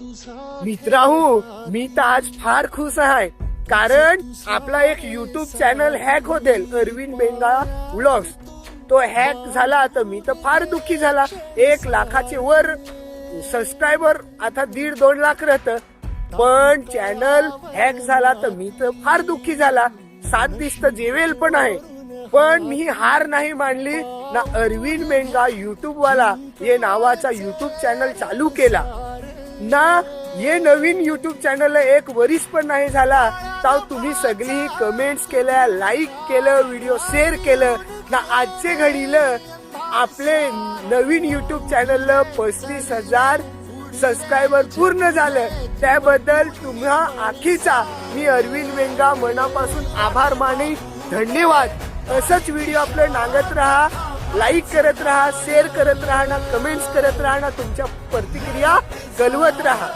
मित्राहू मी तर आज फार खुश आहे कारण आपला एक युट्यूब चॅनल हॅक होते अरविंद बेंगाळा व्लॉग्स तो हॅक झाला तर मी तर फार दुःखी झाला. एक लाखाचे वर सबस्क्रायबर आता दीड दोन लाख राहत. पण चॅनल हॅक झाला तर मी तर फार दुःखी झाला. सात दिस तर जेवेल पण आहे. पण मी हार नाही मानली. ना अरविंद मेंगा युट्यूब वाला हे नावाचा युट्यूब चॅनल चालू केला. ना हे नवीन युट्यूब चॅनल एक वरीस पण नाही झाला. तर तुम्ही सगळी कमेंट्स केल्या लाईक केलं व्हिडिओ शेअर केलं. ना आजचे घडीलं आपले नवीन युट्यूब चॅनलला पस्तीस हजार सबस्क्रायबर पूर्ण झालं. त्याबद्दल तुम्हा आखीचा मी अरविंद वेंगा मनापासून आभार माने धन्यवाद. असंच व्हिडिओ आपलं नांगत राहा. लाईक करत राहा शेअर करत राहा ना कमेंट्स करत राहा ना तुमच्या प्रतिक्रिया गलवत राहा.